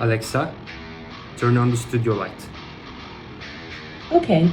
Alexa, turn on the studio light. Okay.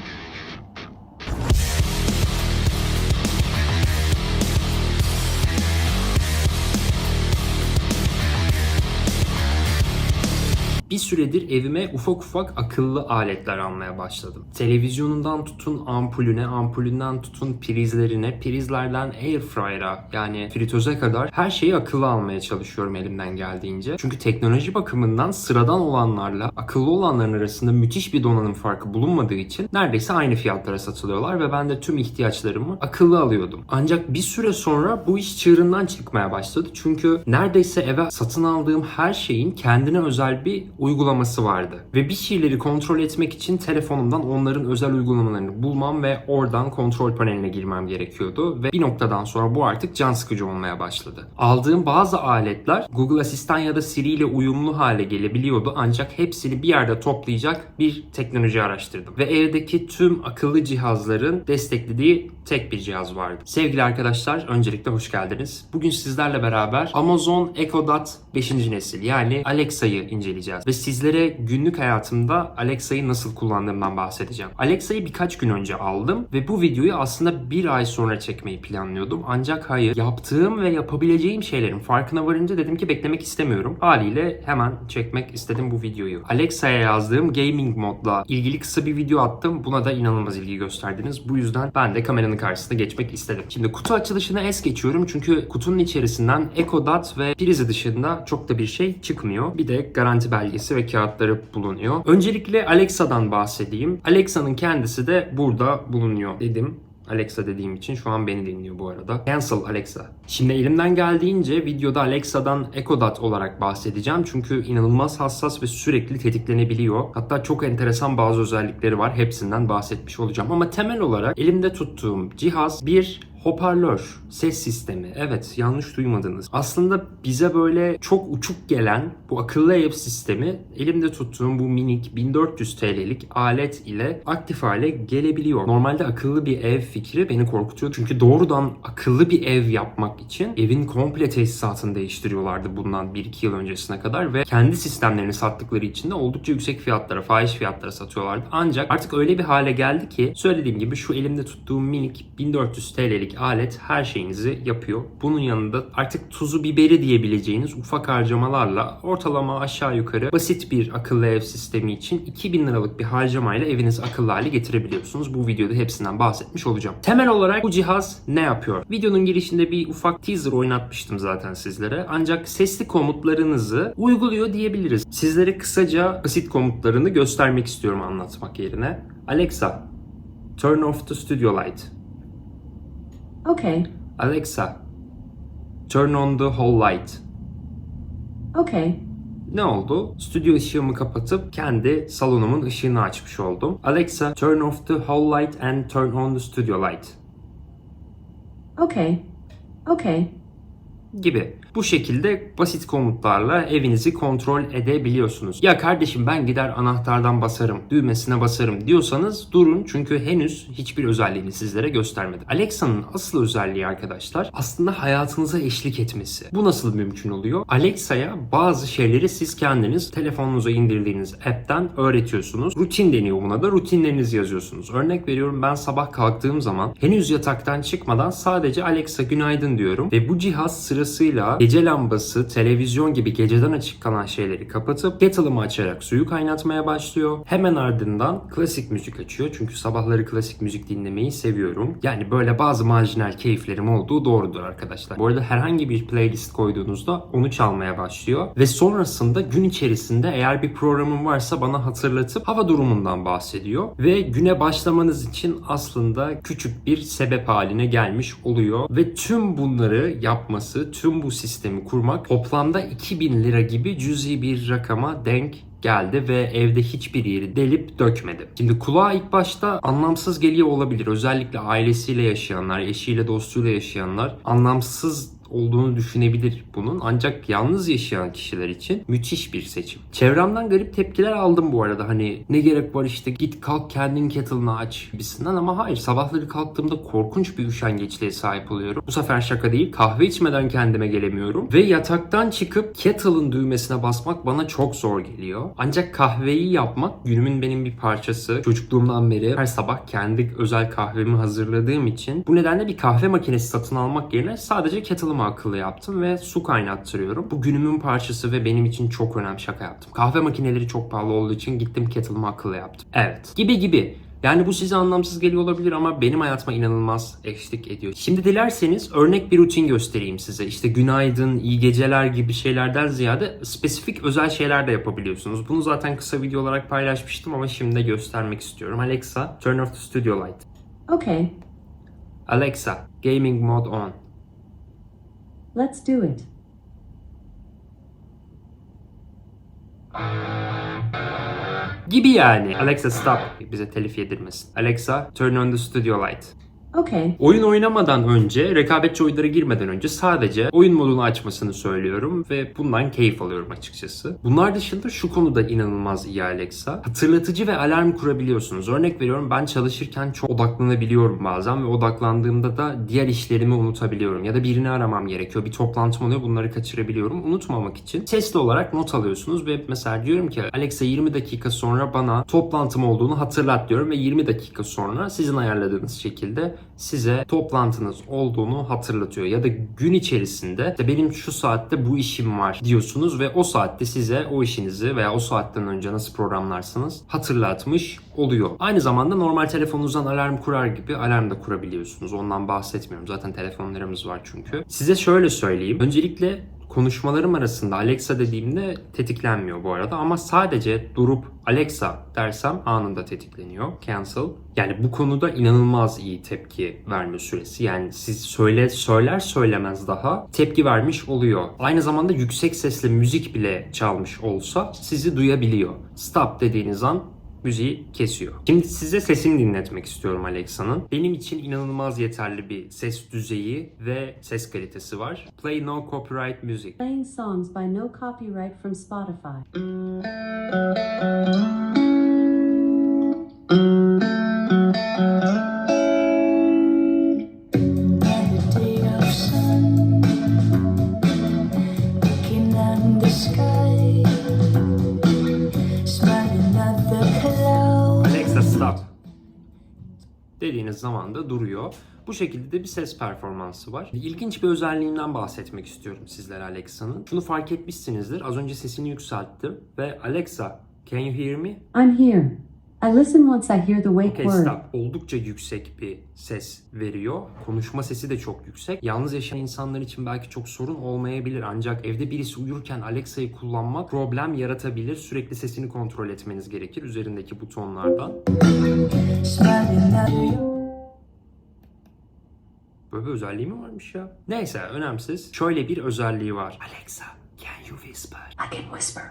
Süredir evime ufak ufak akıllı aletler almaya başladım. Televizyonundan tutun ampulüne, ampulünden tutun prizlerine, prizlerden airfryer'a yani fritöze kadar her şeyi akıllı almaya çalışıyorum elimden geldiğince. Çünkü teknoloji bakımından sıradan olanlarla akıllı olanların arasında müthiş bir donanım farkı bulunmadığı için neredeyse aynı fiyatlara satılıyorlar ve ben de tüm ihtiyaçlarımı akıllı alıyordum. Ancak bir süre sonra bu iş çığırından çıkmaya başladı. Çünkü neredeyse eve satın aldığım her şeyin kendine özel bir uygulaması vardı. Ve bir şeyleri kontrol etmek için telefonumdan onların özel uygulamalarını bulmam ve oradan kontrol paneline girmem gerekiyordu. Ve bir noktadan sonra bu artık can sıkıcı olmaya başladı. Aldığım bazı aletler Google Asistan ya da Siri ile uyumlu hale gelebiliyordu ancak hepsini bir yerde toplayacak bir teknoloji araştırdım. Ve evdeki tüm akıllı cihazların desteklediği tek bir cihaz vardı. Sevgili arkadaşlar öncelikle hoş geldiniz. Bugün sizlerle beraber Amazon Echo Dot 5. nesil yani Alexa'yı inceleyeceğiz. Ve sizlere günlük hayatımda Alexa'yı nasıl kullandığımdan bahsedeceğim. Alexa'yı birkaç gün önce aldım ve bu videoyu aslında bir ay sonra çekmeyi planlıyordum. Ancak hayır yaptığım ve yapabileceğim şeylerin farkına varınca dedim ki beklemek istemiyorum. Haliyle hemen çekmek istedim bu videoyu. Alexa'ya yazdığım gaming modla ilgili kısa bir video attım. Buna da inanılmaz ilgi gösterdiniz. Bu yüzden ben de kameranın karşısına geçmek istedim. Şimdi kutu açılışına es geçiyorum çünkü kutunun içerisinden Echo Dot ve prizi dışında çok da bir şey çıkmıyor. Bir de garanti belgesi ve kağıtları bulunuyor. Öncelikle Alexa'dan bahsedeyim. Alexa'nın kendisi de burada bulunuyor dedim. Alexa dediğim için şu an beni dinliyor bu arada. Cancel Alexa. Şimdi elimden geldiğince videoda Alexa'dan Echo Dot olarak bahsedeceğim. Çünkü inanılmaz hassas ve sürekli tetiklenebiliyor. Hatta çok enteresan bazı özellikleri var. Hepsinden bahsetmiş olacağım. Ama temel olarak elimde tuttuğum cihaz bir Hoparlör, ses sistemi. Evet, yanlış duymadınız. Aslında bize böyle çok uçuk gelen bu akıllı ev sistemi elimde tuttuğum bu minik 1400 TL'lik alet ile aktif hale gelebiliyor. Normalde akıllı bir ev fikri beni korkutuyor. Çünkü doğrudan akıllı bir ev yapmak için evin komple tesisatını değiştiriyorlardı bundan 1-2 yıl öncesine kadar ve kendi sistemlerini sattıkları için de oldukça yüksek fiyatlara, fahiş fiyatlara satıyorlardı. Ancak artık öyle bir hale geldi ki söylediğim gibi şu elimde tuttuğum minik 1400 TL'lik alet her şeyinizi yapıyor. Bunun yanında artık tuzu biberi diyebileceğiniz ufak harcamalarla ortalama aşağı yukarı basit bir akıllı ev sistemi için 2000 liralık bir harcamayla evinizi akıllı hale getirebiliyorsunuz. Bu videoda hepsinden bahsetmiş olacağım. Temel olarak bu cihaz ne yapıyor? Videonun girişinde bir ufak teaser oynatmıştım zaten sizlere. Ancak sesli komutlarınızı uyguluyor diyebiliriz. Sizlere kısaca basit komutlarını göstermek istiyorum anlatmak yerine. Alexa, turn off the studio light. Okay. Alexa, turn on the hall light. Okay. Ne oldu? Stüdyo ışığımı kapatıp kendi salonumun ışığını açmış oldum. Alexa, turn off the hall light and turn on the studio light. Okay. Okay. gibi. Bu şekilde basit komutlarla evinizi kontrol edebiliyorsunuz. Ya kardeşim ben gider anahtardan basarım, düğmesine basarım diyorsanız durun çünkü henüz hiçbir özelliğini sizlere göstermedi. Alexa'nın asıl özelliği arkadaşlar aslında hayatınıza eşlik etmesi. Bu nasıl mümkün oluyor? Alexa'ya bazı şeyleri siz kendiniz telefonunuza indirdiğiniz app'ten öğretiyorsunuz. Rutin deniyor buna da rutinlerinizi yazıyorsunuz. Örnek veriyorum ben sabah kalktığım zaman henüz yataktan çıkmadan sadece Alexa günaydın diyorum ve bu cihaz sırasıyla gece lambası, televizyon gibi geceden açık kalan şeyleri kapatıp kettle'ımı açarak suyu kaynatmaya başlıyor. Hemen ardından klasik müzik açıyor. Çünkü sabahları klasik müzik dinlemeyi seviyorum. Yani böyle bazı marjinal keyiflerim olduğu doğrudur arkadaşlar. Bu arada herhangi bir playlist koyduğunuzda onu çalmaya başlıyor. Ve sonrasında gün içerisinde eğer bir programım varsa bana hatırlatıp hava durumundan bahsediyor. Ve güne başlamanız için aslında küçük bir sebep haline gelmiş oluyor. Ve tüm bunları yapması, tüm bu sistemi kurmak toplamda 2000 lira gibi cüzi bir rakama denk geldi ve evde hiçbir yeri delip dökmedi. Şimdi kulağa ilk başta anlamsız geliyor olabilir. Özellikle ailesiyle yaşayanlar, eşiyle dostuyla yaşayanlar anlamsız olduğunu düşünebilir bunun. Ancak yalnız yaşayan kişiler için müthiş bir seçim. Çevremden garip tepkiler aldım bu arada. Hani ne gerek var işte git kalk kendin kettle'ını aç gibisinden ama hayır sabahları kalktığımda korkunç bir üşengeçliğe sahip oluyorum. Bu sefer şaka değil kahve içmeden kendime gelemiyorum ve yataktan çıkıp kettle'ın düğmesine basmak bana çok zor geliyor. Ancak kahveyi yapmak günümün benim bir parçası. Çocukluğumdan beri her sabah kendi özel kahvemi hazırladığım için bu nedenle bir kahve makinesi satın almak yerine sadece kettle'ımı akıllı yaptım ve su kaynattırıyorum. Bu günümün parçası ve benim için çok önemli şaka yaptım. Kahve makineleri çok pahalı olduğu için gittim kettle'ımı akıllı yaptım. Evet. Gibi gibi. Yani bu size anlamsız geliyor olabilir ama benim hayatıma inanılmaz eşlik ediyor. Şimdi dilerseniz örnek bir rutin göstereyim size. İşte günaydın, iyi geceler gibi şeylerden ziyade spesifik özel şeyler de yapabiliyorsunuz. Bunu zaten kısa video olarak paylaşmıştım ama şimdi de göstermek istiyorum. Alexa, turn off the studio light. Okay, Alexa, gaming mode on. Let's do it. Gibi yani. Alexa stop. Bize telif yedirmesin. Alexa, turn on the studio light. Okay, Oyun oynamadan önce, rekabetçi oyunlara girmeden önce sadece oyun modunu açmasını söylüyorum ve bundan keyif alıyorum açıkçası. Bunlar dışında şu konuda inanılmaz iyi Alexa. Hatırlatıcı ve alarm kurabiliyorsunuz. Örnek veriyorum ben çalışırken çok odaklanabiliyorum bazen ve odaklandığımda da diğer işlerimi unutabiliyorum. Ya da birini aramam gerekiyor. Bir toplantım oluyor bunları kaçırabiliyorum. Unutmamak için sesli olarak not alıyorsunuz ve mesela diyorum ki Alexa 20 dakika sonra bana toplantım olduğunu hatırlat diyorum ve 20 dakika sonra sizin ayarladığınız şekilde size toplantınız olduğunu hatırlatıyor. Ya da gün içerisinde işte benim şu saatte bu işim var diyorsunuz ve o saatte size o işinizi veya o saatten önce nasıl programlarsanız hatırlatmış oluyor. Aynı zamanda normal telefonunuzdan alarm kurar gibi alarm da kurabiliyorsunuz. Ondan bahsetmiyorum. Zaten telefonlarımız var çünkü. Size şöyle söyleyeyim. Öncelikle konuşmalarım arasında Alexa dediğimde tetiklenmiyor bu arada ama sadece durup Alexa dersem anında tetikleniyor. Cancel. Yani bu konuda inanılmaz iyi tepki verme süresi. Yani siz söyle söyler söylemez daha tepki vermiş oluyor. Aynı zamanda yüksek sesle müzik bile çalmış olsa sizi duyabiliyor. Stop dediğiniz an müziği kesiyor. Şimdi size sesini dinletmek istiyorum Alexa'nın. Benim için inanılmaz yeterli bir ses düzeyi ve ses kalitesi var. Play no copyright music. playing songs by no copyright from Spotify. Dediğiniz zaman da duruyor. Bu şekilde de bir ses performansı var. İlginç bir özelliğinden bahsetmek istiyorum sizlere Alexa'nın. Şunu fark etmişsinizdir. Az önce sesini yükselttim ve Alexa, can you hear me? I'm here. I listen once I hear the wake Okay, word. stop. Oldukça yüksek bir ses veriyor. Konuşma sesi de çok yüksek. Yalnız yaşayan insanlar için belki çok sorun olmayabilir. Ancak evde birisi uyurken Alexa'yı kullanmak problem yaratabilir. Sürekli sesini kontrol etmeniz gerekir üzerindeki butonlardan. Böyle bir özelliği mi varmış ya? Neyse önemsiz. Şöyle bir özelliği var. Alexa, can you whisper? I can whisper.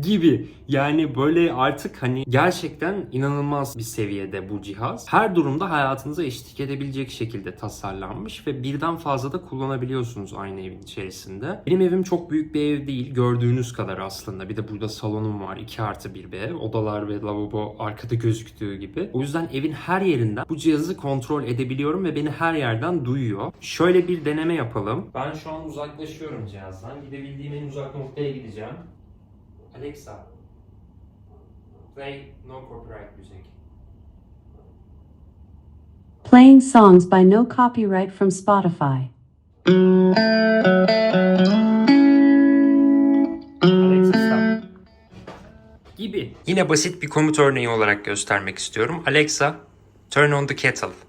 Gibi. Yani böyle artık hani gerçekten inanılmaz bir seviyede bu cihaz. Her durumda hayatınıza eşlik edebilecek şekilde tasarlanmış ve birden fazla da kullanabiliyorsunuz aynı evin içerisinde. Benim evim çok büyük bir ev değil. Gördüğünüz kadar aslında. Bir de burada salonum var. 2 artı bir bir ev. Odalar ve lavabo arkada gözüktüğü gibi. O yüzden evin her yerinden bu cihazı kontrol edebiliyorum ve beni her yerden duyuyor. Şöyle bir deneme yapalım. Ben şu an uzaklaşıyorum cihazdan. Gidebildiğim en uzak noktaya gideceğim. Alexa, play no copyright music. Playing songs by no copyright from Spotify. Alexa stop. Gibi. Yine basit bir komut örneği olarak göstermek istiyorum. Alexa, turn on the kettle.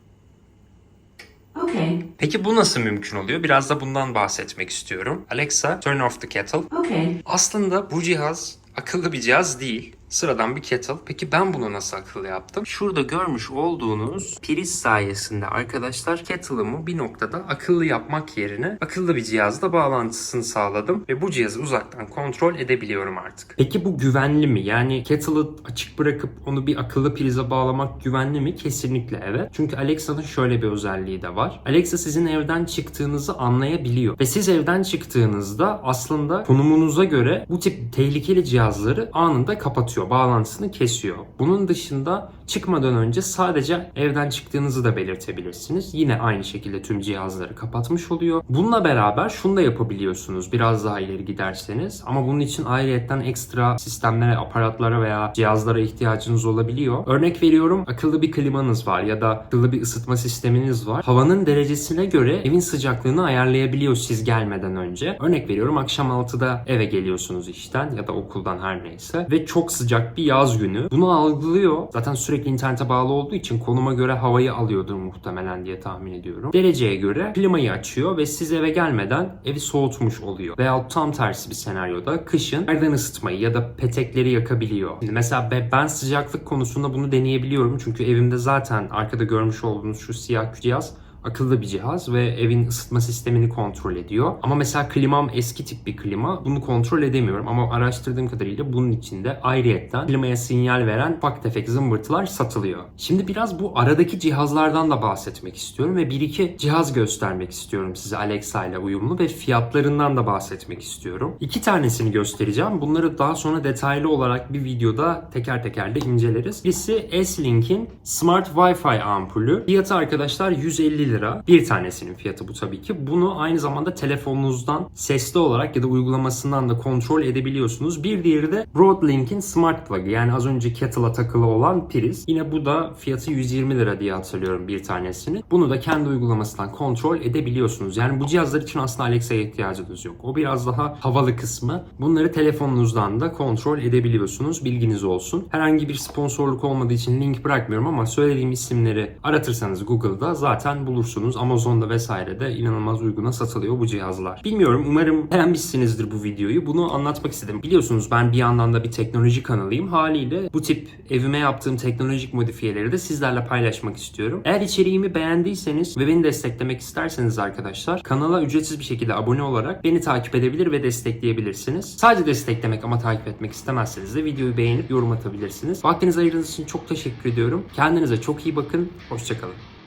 Peki bu nasıl mümkün oluyor? Biraz da bundan bahsetmek istiyorum. Alexa, turn off the kettle. okay, Aslında bu cihaz akıllı bir cihaz değil. Sıradan bir kettle. Peki ben bunu nasıl akıllı yaptım? Şurada görmüş olduğunuz priz sayesinde arkadaşlar kettle'ımı bir noktada akıllı yapmak yerine akıllı bir cihazla bağlantısını sağladım ve bu cihazı uzaktan kontrol edebiliyorum artık. Peki bu güvenli mi? Yani kettle'ı açık bırakıp onu bir akıllı prize bağlamak güvenli mi? Kesinlikle evet. Çünkü Alexa'nın şöyle bir özelliği de var. Alexa sizin evden çıktığınızı anlayabiliyor ve siz evden çıktığınızda aslında konumunuza göre bu tip tehlikeli cihazları anında kapatıyor, bağlantısını kesiyor. Bunun dışında çıkmadan önce sadece evden çıktığınızı da belirtebilirsiniz. Yine aynı şekilde tüm cihazları kapatmış oluyor. Bununla beraber şunu da yapabiliyorsunuz biraz daha ileri giderseniz. Ama bunun için ayrıyetten ekstra sistemlere, aparatlara veya cihazlara ihtiyacınız olabiliyor. Örnek veriyorum akıllı bir klimanız var ya da akıllı bir ısıtma sisteminiz var. Havanın derecesine göre evin sıcaklığını ayarlayabiliyor siz gelmeden önce. Örnek veriyorum akşam 6'da eve geliyorsunuz işten ya da okuldan her neyse ve çok sıcak bir yaz günü. Bunu algılıyor. Zaten sürekli internete bağlı olduğu için konuma göre havayı alıyordur muhtemelen diye tahmin ediyorum. Dereceye göre klimayı açıyor ve siz eve gelmeden evi soğutmuş oluyor. Veya tam tersi bir senaryoda kışın yerden ısıtmayı ya da petekleri yakabiliyor. Şimdi mesela be- ben sıcaklık konusunda bunu deneyebiliyorum. Çünkü evimde zaten arkada görmüş olduğunuz şu siyah cihaz akıllı bir cihaz ve evin ısıtma sistemini kontrol ediyor. Ama mesela klimam eski tip bir klima. Bunu kontrol edemiyorum ama araştırdığım kadarıyla bunun içinde ayrıyetten klimaya sinyal veren ufak tefek zımbırtılar satılıyor. Şimdi biraz bu aradaki cihazlardan da bahsetmek istiyorum ve bir iki cihaz göstermek istiyorum size Alexa ile uyumlu ve fiyatlarından da bahsetmek istiyorum. İki tanesini göstereceğim. Bunları daha sonra detaylı olarak bir videoda teker teker de inceleriz. Birisi S-Link'in Smart Wi-Fi ampulü. Fiyatı arkadaşlar 150 lira. Bir tanesinin fiyatı bu tabii ki. Bunu aynı zamanda telefonunuzdan sesli olarak ya da uygulamasından da kontrol edebiliyorsunuz. Bir diğeri de Broadlink'in Smart Plug yani az önce kettle'a takılı olan priz. Yine bu da fiyatı 120 lira diye hatırlıyorum bir tanesini. Bunu da kendi uygulamasından kontrol edebiliyorsunuz. Yani bu cihazlar için aslında Alexa'ya ihtiyacınız yok. O biraz daha havalı kısmı. Bunları telefonunuzdan da kontrol edebiliyorsunuz. Bilginiz olsun. Herhangi bir sponsorluk olmadığı için link bırakmıyorum ama söylediğim isimleri aratırsanız Google'da zaten bulursunuz. Amazon'da vesairede inanılmaz uyguna satılıyor bu cihazlar. Bilmiyorum umarım beğenmişsinizdir bu videoyu. Bunu anlatmak istedim. Biliyorsunuz ben bir yandan da bir teknoloji kanalıyım. Haliyle bu tip evime yaptığım teknolojik modifiyeleri de sizlerle paylaşmak istiyorum. Eğer içeriğimi beğendiyseniz ve beni desteklemek isterseniz arkadaşlar kanala ücretsiz bir şekilde abone olarak beni takip edebilir ve destekleyebilirsiniz. Sadece desteklemek ama takip etmek istemezseniz de videoyu beğenip yorum atabilirsiniz. Vaktinizi ayırdığınız için çok teşekkür ediyorum. Kendinize çok iyi bakın. Hoşçakalın.